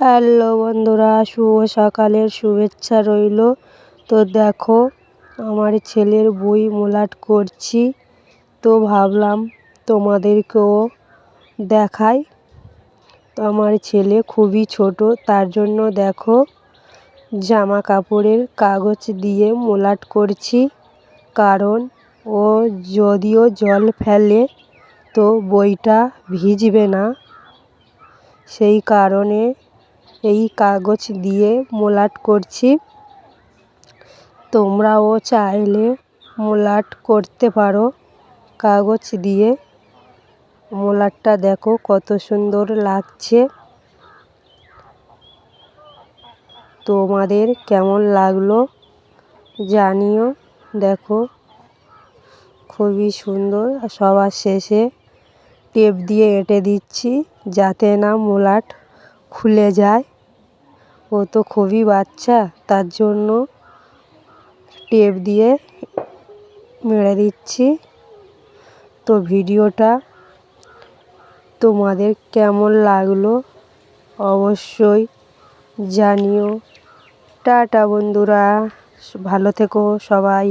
Hello বন্ধুরা, শুভ সকালের শুভেচ্ছা রইল। তো দেখো, আমার ছেলের বই মোলাট করছি। তো ভাবলাম তোমাদেরকেও দেখাই। তো আমার ছেলে খুবই ছোট, তার জন্য দেখো জামা কাপড়ের কাগজ দিয়ে মোলাট করছি। কারণ ও যদিও জল ফেলে, তো বইটা ভিজবে না। সেই কারণে এই কাগজ দিয়ে মোলাট করছি। তোমরাও চাইলে মোলাট করতে পারো। কাগজ দিয়ে মোলাটটা দেখো কত সুন্দর লাগছে। তোমাদের কেমন লাগল জানিও। দেখো, খুবই সুন্দর। সবার শেষে টেপ দিয়ে এঁটে দিচ্ছি যাতে না মোলাট খুলে যায়। ও তো খুবই বাচ্চা, তার জন্য টেপ দিয়ে মেরে দিচ্ছি। তো ভিডিওটা তোমাদের কেমন লাগল অবশ্যই জানিও। টাটা বন্ধুরা, ভালো থেকো সবাই।